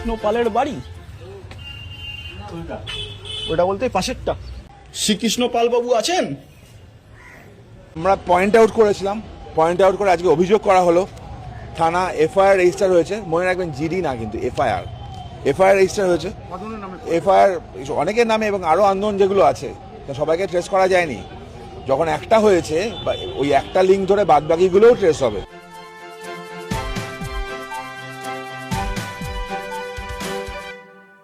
শ্রীকৃষ্ণ পালের বাড়ি? ওটা বলতে পাশেরটা। শ্রীকৃষ্ণ পাল বাবু আছেন? আমরা পয়েন্ট আউট করেছিলাম। পয়েন্ট আউট করে আজকে অভিযোগ করা হলো। থানা এফআইআর রেজিস্টার হয়েছে। মনে রাখবেন জিডি না কিন্তু এফআইআর। এফআইআর রেজিস্টার হয়েছে। এফআইআর অনেকের নামে এবং আরও আন্দোলন যেগুলো আছে তা সবাইকে ট্রেস করা যায়নি। যখন একটা হয়েছে বা ওই একটা লিঙ্ক ধরে বাদবাকিগুলোও ট্রেস হবে।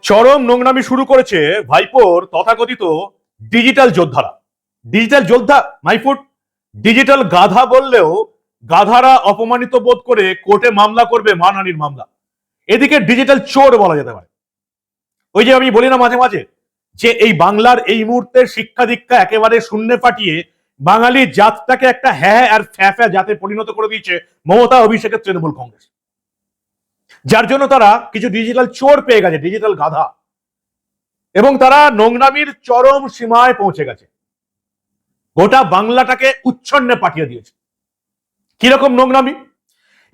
চরম নোংরামি শুরু করেছে ভাইপোর তথাকথিত ডিজিটাল যোদ্ধারা। ডিজিটাল যোদ্ধা মাইফুট ডিজিটাল গাধা বললেও গাধারা অপমানিত বোধ করে কোর্টে মামলা করবে মানহানির মামলা। এদিকে ডিজিটাল চোর বলা যেতে পারে। ওই যে আমি বলি না মাঝে মাঝে, যে এই বাংলার এই মুহূর্তে শিক্ষা দীক্ষা একেবারে শূন্যে পাঠিয়ে বাঙালি জাতটাকে একটা হ্যাঁ আর ফ্যা ফ্যা জাতে পরিণত করে দিয়েছে মমতা, অভিষেকের তৃণমূল কংগ্রেস। যার জন্য তারা কিছু ডিজিটাল চোর পেয়ে গেছে ডিজিটাল গাধা। এবং তারা নোংরামির চরম সীমায় পৌঁছে গেছে। গোটা বাংলাটাকে উচ্ছন্নে পাঠিয়ে দিয়েছে। কীরকম নোংরামি?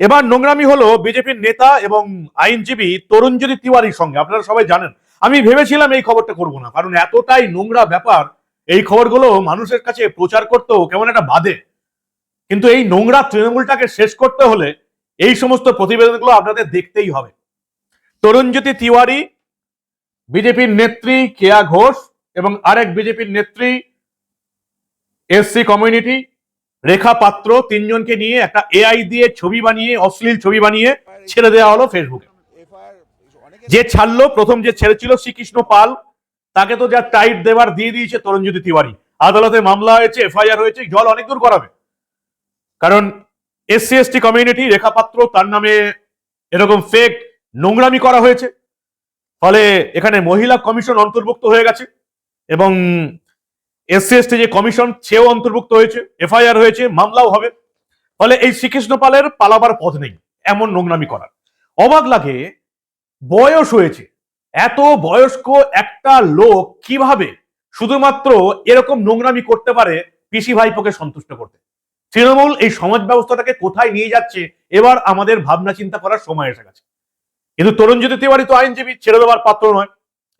এবার নোংরামি হলো বিজেপির নেতা এবং আইনজীবী তরুণজ্যোতি তিওয়ারির সঙ্গে। আপনারা সবাই জানেন। আমি ভেবেছিলাম এই খবরটা করব না, কারণ এতটাই নোংরা ব্যাপার, এই খবরগুলো মানুষের কাছে প্রচার করতেও কেমন একটা বাদে কিন্তু এই নোংরা তৃণমূলটাকে শেষ করতে হলে এই সমস্ত প্রতিবেদনগুলো আপনাদের দেখতেই হবে। তরুণজ্যোতি তিওয়ারি, বিজেপির নেত্রী কেয়া ঘোষ এবং আরেক বিজেপির নেত্রী এসসি কমিউনিটি, রেখা পাত্র তিনজনকে নিয়ে একটা এআই দিয়ে ছবি বানিয়ে, অশ্লীল ছবি বানিয়ে ছেড়ে দেওয়া হলো ফেসবুকে। যে ছাড়লো, প্রথম যে ছেড়েছিল শ্রীকৃষ্ণ পাল, তাকে তো যা টাইট দেবার দিয়ে দিয়েছে তরুণজ্যোতি তিওয়ারি। আদালতে মামলা হয়েছে, এফআইআর হয়েছে, জল অনেক দূর করাবে কারণ এসসি এসটি কমিউনিটি রেখা পাত্র তার নামে এরকম ফেক নোংরামি করা হয়েছে। ফলে এখানে মহিলা কমিশন অন্তর্ভুক্ত হয়ে গেছে এবং এসসি এসটি যে কমিশন সেও অন্তর্ভুক্ত হয়েছে। এফআইআর হয়েছে, মামলাও হবে। ফলে এই শ্রীকৃষ্ণ পালের পালাবার পথ নেই, এমন নোংরামি করার। অবাক লাগে, বয়স হয়েছে। এত বয়স্ক একটা লোক কীভাবে শুধুমাত্র এরকম নোংরামি করতে পারে পিসি ভাইপোকে সন্তুষ্ট করতে? তৃণমূল এই সমাজ ব্যবস্থাটাকে কোথায় নিয়ে যাচ্ছে এবার আমাদের ভাবনা চিন্তা করার সময় এসে গেছে। কিন্তু তরুণজ্যোতি তিওয়ারি তো আইনজীবী ছেড়ে দেওয়ার পাত্র নয়।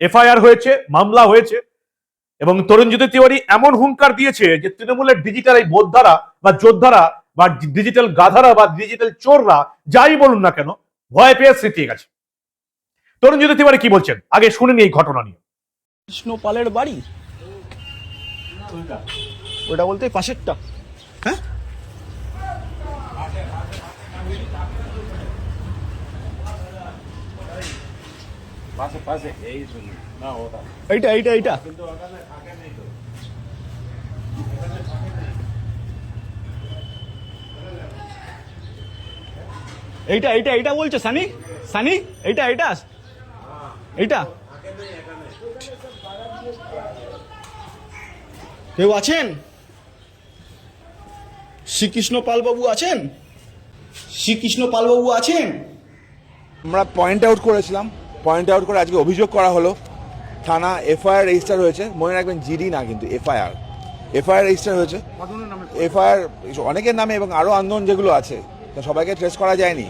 এফআইআর হয়েছে মামলা হয়েছে এবং তরুণজ্যোতি তিওয়ারি এমন হুঙ্কার দিয়েছে যে তৃণমূলের ডিজিটাল এই বোদ্ধারা বা যোদ্ধারা বা ডিজিটাল গাধারা বা ডিজিটাল চোররা যাই বলুন না কেন ভয় পেয়ে স্মৃতি গেছে। তরুণজ্যোতি তিওয়ারি কি বলছেন? আগে শুনে এই ঘটনা নিয়ে। কৃষ্ণ পালের বাড়ি ওটা বলতে এই এইটা এইটা এইটা এইটা এইটা এইটা বলছো সানি? সানি এইটা এইটা এইটা কেউ আছেন? শ্রীকৃষ্ণ পাল বাবু আছেন? শ্রীকৃষ্ণ পাল বাবু আছেন? আমরা পয়েন্ট আউট করেছিলাম। পয়েন্ট আউট করে আজকে অভিযোগ করা হলো। থানা এফআইআর রেজিস্টার হয়েছে। মনে রাখবেন জিডি না কিন্তু এফআইআর। এফআইআর রেজিস্টার হয়েছে। এফআইআর অনেকের নামে এবং আরও আন্দোলন যেগুলো আছে তা সবাইকে ট্রেস করা যায়নি।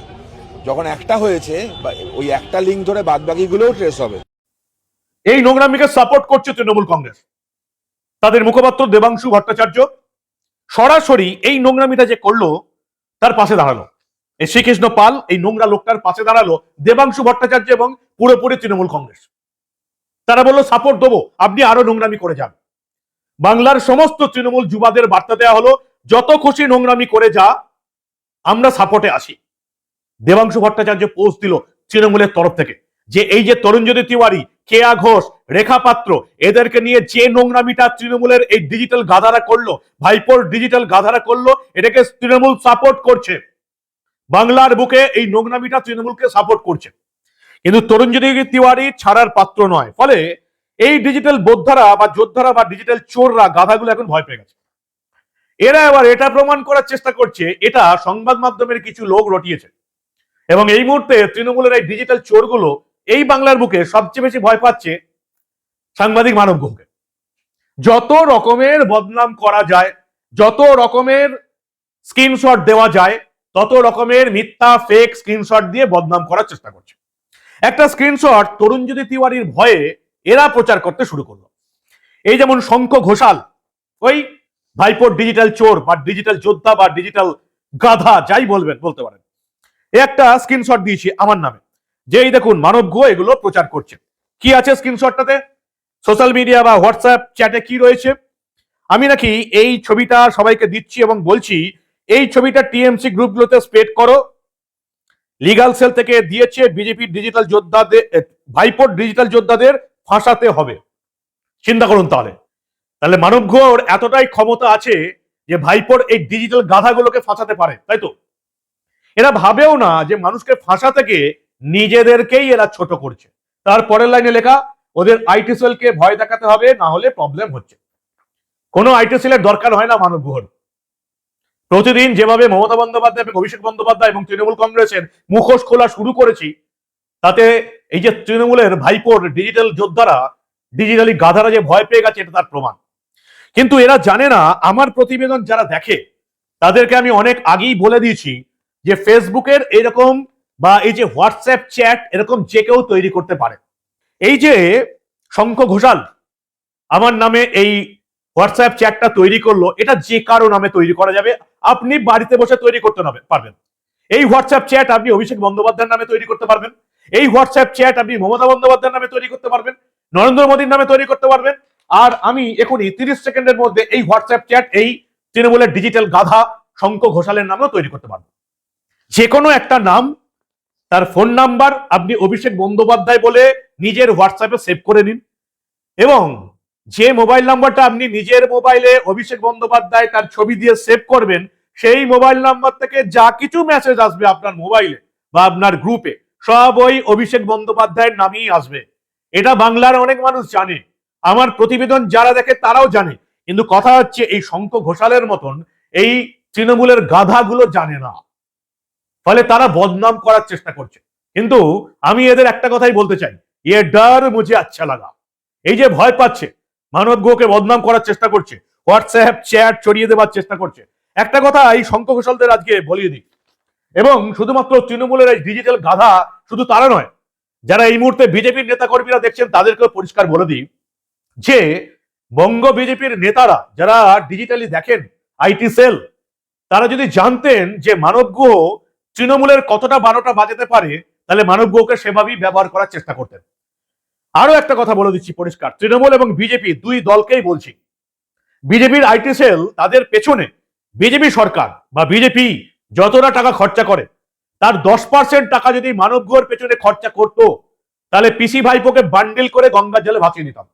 যখন একটা হয়েছে বা ওই একটা লিঙ্ক ধরে বাদ বাকিগুলোও ট্রেস হবে। এই নোংরামিকে সাপোর্ট করছে তৃণমূল কংগ্রেস। তাদের মুখপাত্র দেবাংশু ভট্টাচার্য সরাসরি এই নোংরামিটা যে করল তার পাশে দাঁড়াল। এই শ্রীকৃষ্ণ পাল এই নোংরা লোকটার পাশে দাঁড়াল দেবাংশু ভট্টাচার্য এবং পুরোপুরি তৃণমূল কংগ্রেস। তারা বলল সাপোর্ট দেবো, আপনি আরও নোংরামি করে যান। বাংলার সমস্ত তৃণমূল যুবাদের বার্তা দেওয়া হলো, যত খুশি নোংরামি করে যা, আমরা সাপোর্টে আসি। দেবাংশু ভট্টাচার্য পোস্ট দিল তৃণমূলের তরফ থেকে, যে এই যে তরুণজ্যোতি তিওয়ারি, কেয়া ঘোষ, রেখা পাত্র, এদেরকে নিয়ে যে নোংরামিটা তৃণমূলের এই ডিজিটাল গাধারা করল, ভাইপোর ডিজিটাল গাধারা করল, এটাকে তৃণমূল সাপোর্ট করছে। বাংলার বুকে এই নোংরামিটা তৃণমূলকে সাপোর্ট করছে। কিন্তু তরুণজ্যোতি তিওয়ারি ছাড়ার পাত্র নয়। ফলে এই ডিজিটাল বোদ্ধারা বা যোদ্ধারা বা ডিজিটাল চোররা গাধাগুলো এখন ভয় পেয়ে গেছে। এরা এবার এটা প্রমাণ করার চেষ্টা করছে, এটা সংবাদ মাধ্যমের কিছু লোক রটিয়েছে। এবং এই মুহূর্তে তৃণমূলের এই ডিজিটাল চোরগুলো এই বাংলার বুকে সবচেয়ে বেশি ভয় পাচ্ছে সাংবাদিক মানব গুহকে। যত রকমের বদনাম করা যায়, যত রকমের স্ক্রিনশট দেওয়া যায়, তত রকমের মিথ্যা ফেক স্ক্রিনশট দিয়ে বদনাম করার চেষ্টা করছে। একটা স্ক্রিনশট তরুণজ্যোতি তিওয়ারির ভয়ে এরা প্রচার করতে শুরু করল। এই যেমন শঙ্খ ঘোষাল, ওই ভাইপোর ডিজিটাল চোর বা ডিজিটাল যোদ্ধা বা ডিজিটাল গাধা, যাই বলবেন, বলতে পারেন। একটা স্ক্রিনশট দিয়েছি আমার নামে যে এই দেখুন মানব গো এগুলো প্রচার করছে। কি আছে স্ক্রিনশটটাতে সোশ্যাল মিডিয়া বা হোয়াটসঅ্যাপ চ্যাটে কি রয়েছে? আমি নাকি এই ছবিটা সবাইকে দিচ্ছি এবং বলছি, এই ছবিটা টিএমসি গ্রুপগুলোতে স্প্রেড করো। লিগাল সেল থেকে দিয়েছে বিজেপির ডিজিটাল যোদ্ধাদের ভাইপোর ডিজিটাল যোদ্ধাদের ফাঁসাতে হবে। চিন্তা করুন তাহলে। তাহলে মানব ঘোর এতটাই ক্ষমতা আছে যে ভাইপোর এই ডিজিটাল গাধাগুলোকে ফাঁসাতে পারে, তাই তো? এরা ভাবেও না যে মানুষকে ফাঁসা থেকে নিজেদেরকেই এরা ছোট করছে। তার পরের লাইনে লেখা, ওদের আইটি সেলকে ভয় দেখাতে হবে, না হলে প্রবলেম হচ্ছে। কোনো আইটি সেলের দরকার হয় না মানব ঘোর প্রতিদিন যেভাবে মমতা বন্দ্যোপাধ্যায় এবং অভিষেক বন্দ্যোপাধ্যায় এবং তৃণমূল কংগ্রেসের মুখোশ খোলা শুরু করেছি, তাতে এই যে তৃণমূলের ভাইপোর ডিজিটাল যোদ্ধারা ডিজিটালি গাধারা যে ভয় পেয়ে গেছে, এটা তার প্রমাণ। কিন্তু এরা জানে না, আমার প্রতিবেদন যারা দেখে, তাদেরকে আমি অনেক আগেই বলে দিয়েছি যে ফেসবুকের এরকম বা এই যে হোয়াটসঅ্যাপ চ্যাট এরকম যে কেউ তৈরি করতে পারে। এই যে শঙ্খ ঘোষাল, আমার নামে এই হোয়াটসঅ্যাপ চ্যাটটা তৈরি করল, এটা যে কারও নামে তৈরি করা যাবে, আপনি বাড়িতে বসে তৈরি করতে পারবেন। এই হোয়াটসঅ্যাপ চ্যাট আপনি অভিষেক বন্দ্যোপাধ্যায়ের নামে তৈরি করতে পারবেন। এই হোয়াটসঅ্যাপ চ্যাট আপনি মমতা বন্দ্যোপাধ্যায়ের নামে তৈরি করতে পারবেন, নরেন্দ্র মোদীর নামে তৈরি করতে পারবেন, আর আমি এখনই তিরিশ সেকেন্ডের মধ্যে এই হোয়াটসঅ্যাপ চ্যাট, এই তৃণমূলের ডিজিটাল গাধা শঙ্খ ঘোষালের নামেও তৈরি করতে পারবেন যে কোনো একটা নাম, তার ফোন নাম্বার আপনি অভিষেক বন্দ্যোপাধ্যায় বলে নিজের হোয়াটসঅ্যাপে সেভ করে নিন, এবং যে মোবাইল নাম্বারটা আপনি নিজের মোবাইলে অভিষেক বন্দ্যোপাধ্যায় তার ছবি দিয়ে সেভ করবেন, সেই মোবাইল নাম্বার থেকে যা কিছু মেসেজ আসবে আপনার মোবাইলে বা আপনার গ্রুপে সব ওই অভিষেক বন্দ্যোপাধ্যায়ের নামেই আসবে। এটা বাংলার অনেক মানুষ জানে। আমার প্রতিবেদন যারা দেখে তারাও জানে। কিন্তু কথা হচ্ছে এই শঙ্খ ঘোষালের মতন এই তৃণমূলের গাধাগুলো জানে না। ফলে তারা বদনাম করার চেষ্টা করছে। কিন্তু আমি এদের একটা কথাই বলতে চাই। ইয়ে ডর মুঝে আচ্ছা লাগা। এই যে ভয় পাচ্ছে মানব গোকে বদনাম করার চেষ্টা করছে। হোয়াটসঅ্যাপ, চ্যাট ছড়িয়ে দেওয়ার চেষ্টা করছে। একটা কথা এই শঙ্খ ঘোষালদের আজকে বলিয়ে দিই। এবং শুধুমাত্র তৃণমূলের এই ডিজিটাল গাধা শুধু তারা নয়, যারা এই মুহূর্তে বিজেপির নেতা কর্মীরা দেখছেন তাদেরকেও পরিষ্কার বলে দিই যে বঙ্গ বিজেপির নেতারা যারা ডিজিটালি দেখেন আইটি সেল, তারা যদি জানতেন যে মানব গুহ তৃণমূলের কতটা বারোটা বাজাতে পারে, তাহলে মানব গুহকে সেভাবেই ব্যবহার করার চেষ্টা করতেন। আরও একটা কথা বলে দিচ্ছি পরিষ্কার। তৃণমূল এবং বিজেপি দুই দলকেই বলছি। বিজেপির আইটি সেল তাদের পেছনে বিজেপি সরকার বা বিজেপি যতটা টাকা খরচা করে, তার দশ পার্সেন্ট টাকা যদি মানব গুহর পেছনে খরচা করত, তাহলে পিসি ভাইপোকে বান্ডিল করে গঙ্গা জলে ভাসিয়ে দিতাম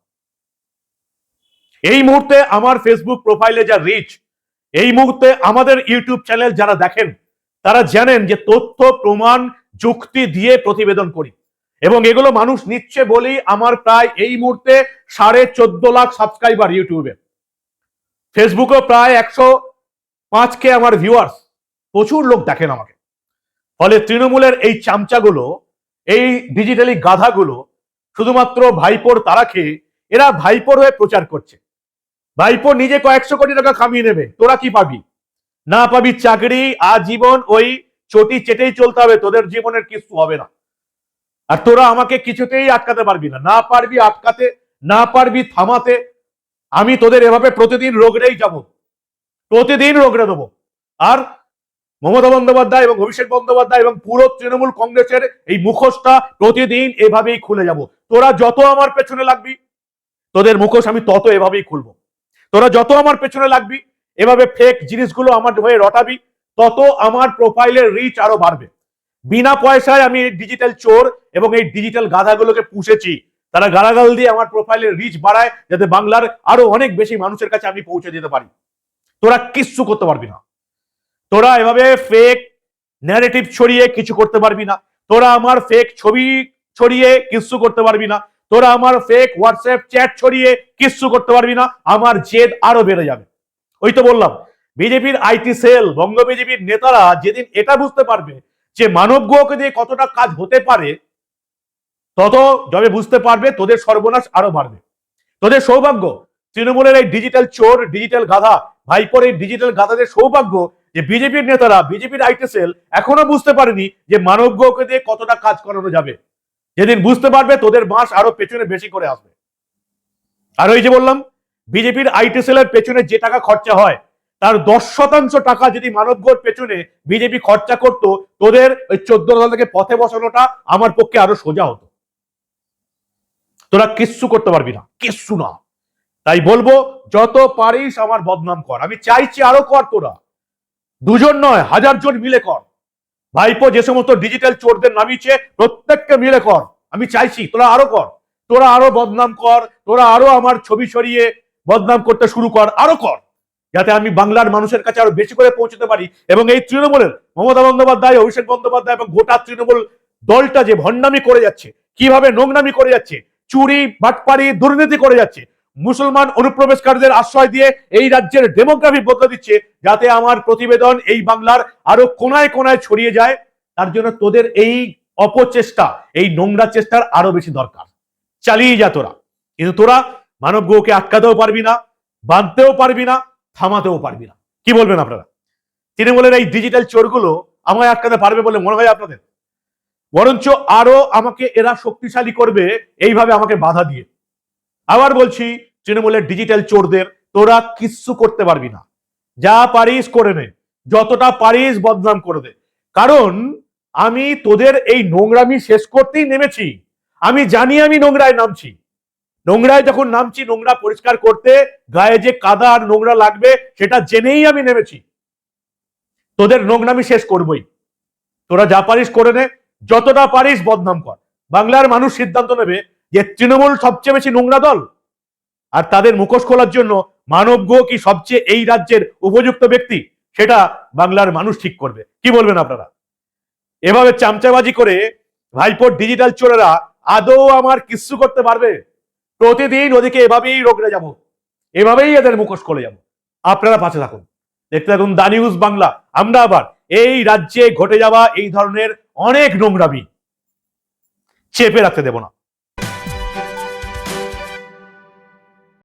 এই মুহূর্তে আমার ফেসবুক প্রোফাইলে যা রিচ এই মুহূর্তে আমাদের ইউটিউব চ্যানেল যারা দেখেন, তারা জানেন যে তথ্য, প্রমাণ, যুক্তি দিয়ে প্রতিবেদন করি। এবং এগুলো মানুষ নিচ্ছে বলেই আমার প্রায় এই মুহূর্তে সাড়ে চোদ্দ লাখ সাবস্ক্রাইবার ইউটিউবে। ফেসবুকে প্রায় একশো পাঁচ কে আমার ভিউয়ার্স প্রচুর লোক দেখেন আমাকে। ফলে তৃণমূলের এই চামচাগুলো, এই ডিজিটালি গাধাগুলো, শুধুমাত্র ভাইপোর তারা খেয়ে, এরা ভাইপোর হয়ে প্রচার করছে। ভাইপো নিজে কয়েকশো কোটি টাকা কামিয়ে নেবে, তোরা কি পাবি? না পাবি চাকরি, আজীবন ওই চটি চেটেই চলতে হবে, তোদের জীবনের কিছু হবে না। আর তোরা আমাকে কিছুতেই আটকাতে পারবি না। না পারবি আটকাতে, না পারবি থামাতে। আমি তোদের এভাবে প্রতিদিন রোগড়েই যাব। প্রতিদিন রোগড়ে দেবো। আর মমতা বন্দ্যোপাধ্যায় এবং অভিষেক বন্দ্যোপাধ্যায় এবং পুরো তৃণমূল কংগ্রেসের এই মুখোশটা প্রতিদিন এভাবেই খুলে যাব। তোরা যত আমার পেছনে লাগবি, তোদের মুখোশ আমি তত এভাবেই খুলবো। তোরা যত আমার পেছনে লাগবি, এভাবে ফেক জিনিসগুলো আমার হয়ে রটাবি, তত আমার প্রোফাইলের রিচ আরও বাড়বে। বিনা পয়সায় আমি ডিজিটাল চোর এবং এই ডিজিটাল গাধাগুলোকে পুষেছি। তারা গালাগাল দিয়ে আমার প্রোফাইলের রিচ বাড়ায়, যাতে বাংলার আরও অনেক বেশি মানুষের কাছে আমি পৌঁছে দিতে পারি। তোরা কিচ্ছু করতে পারবি না। তোরা এভাবে ফেক ন্যারেটিভ ছড়িয়ে কিছু করতে পারবি না। তোরা আমার ফেক ছবি ছড়িয়ে কিচ্ছু করতে পারবি না। তোরা আমার ফেক হোয়াটসঅ্যাপ চ্যাট ছড়িয়ে কিচ্ছু করতে পারবি না। আমার জেদ আরও বেড়ে যাবে। ওই তো বললাম, বিজেপির আইটি সেল, বঙ্গ বিজেপির নেতারা যেদিন এটা বুঝতে পারবে যে মানব গ্রহকে দিয়ে কতটা কাজ হতে পারে, তত যবে বুঝতে পারবে তোদের সর্বনাশ আরও বাড়বে। তোদের সৌভাগ্য, তৃণমূলের এই ডিজিটাল চোর ডিজিটাল গাধা, ভাইপোর এই ডিজিটাল গাধাদের সৌভাগ্য যে বিজেপির নেতারা, বিজেপির আইটি সেল এখনও বুঝতে পারেনি যে মানব গ্রহকে দিয়ে কতটা কাজ করানো যাবে। যেদিন বুঝতে পারবে তোদের বাঁশ আরও পেছনে বেশি করে আসবে। আর ওই যে বললাম, বিজেপির আইটি সেলের পেছনে যে টাকা খরচা হয় তার দশ শতাংশ টাকা যদি মানবগড় পেছনে বিজেপি খরচা করত, তোদের ওই চোদ্দ দল থেকে পথে বসানোটা আমার পক্ষে আরও সোজা হতো। তোরা কিচ্ছু করতে পারবি না, কিচ্ছু না। তাই বলব, যত পারিস আমার বদনাম কর। আমি চাইছি আরও কর তোরা। দুজন নয়, হাজার জন মিলে কর। ভাইপো যে সমস্ত ডিজিটাল চোরদের নামিয়েছে, প্রত্যেককে মিলে কর। আমি চাইছি তোরা আরও কর। তোরা আরও বদনাম কর, তোরা আরও আমার ছবি সরিয়ে বদনাম করতে শুরু কর, আরও কর। যাতে আমি বাংলার মানুষের কাছে আরও বেশি করে পৌঁছতে পারি। এবং এই তৃণমূলের মমতা বন্দ্যোপাধ্যায়, অভিষেক বন্দ্যোপাধ্যায় এবং গোটা তৃণমূল দলটা যে ভণ্ডামি করে যাচ্ছে, কীভাবে নোংরামি করে যাচ্ছে, চুরি বাটপারি দুর্নীতি করে যাচ্ছে, মুসলমান অনুপ্রবেশকারীদের আশ্রয় দিয়ে এই রাজ্যের ডেমোগ্রাফি বদলে দিচ্ছে, যাতে আমার প্রতিবেদন এই বাংলার আরও কোনায় কোনায় ছড়িয়ে যায়, তার জন্য তোদের এই অপচেষ্টা, এই নোংরা চেষ্টার আরও বেশি দরকার। চালিয়ে যা তোরা। কিন্তু তোরা মানব গ্রহকে আটকাতেও পারবি না, বাঁধতেও পারবি না থামাতেও পারবি না। কি বলবেন আপনারা? তৃণমূলের এই ডিজিটাল চোরগুলো আমায় আটকাতে পারবে বলে মনে হয় আপনাদের? বরঞ্চ আরও আমাকে এরা শক্তিশালী করবে, এইভাবে আমাকে বাধা দিয়ে। আবার বলছি, তৃণমূলের ডিজিটাল চোরদের, তোরা কিচ্ছু করতে পারবি না। যা পারিস করে নে। যতটা পারিস বদনাম করে দে। কারণ আমি তোদের এই নোংরামি শেষ করতেই নেমেছি। আমি জানি আমি নোংরায় নামছি। নোংরায় যখন নামছি, নোংরা পরিষ্কার করতে, গায়ে যে কাদা আর নোংরা লাগবে, সেটা জেনেই আমি নেমেছি। তোদের নোংরামি শেষ করবই। তোরা যা পারিস করে নে, যতটা পারিস বদনাম কর। বাংলার মানুষ সিদ্ধান্ত নেবে যে তৃণমূল সবচেয়ে বেশি নোংরা দল। আর তাদের মুখোশ খোলার জন্য মানব গুহ কি সবচেয়ে এই রাজ্যের উপযুক্ত ব্যক্তি? সেটা বাংলার মানুষ ঠিক করবে। কি বলবেন আপনারা? এভাবে চামচাবাজি করে ভাইপোর ডিজিটাল চোরেরা আদৌ আমার কিচ্ছু করতে পারবে? প্রতিদিন ওদিকে এভাবেই রোগড়ে যাব, এভাবেই এদের মুখোশ করে যাব। আপনারা পাশে থাকুন। দেখতে থাকুন দা নিউজ বাংলা। আমরা আবার এই রাজ্যে ঘটে যাওয়া এই ধরনের অনেক নোংরামি চেপে রাখতে দেব না।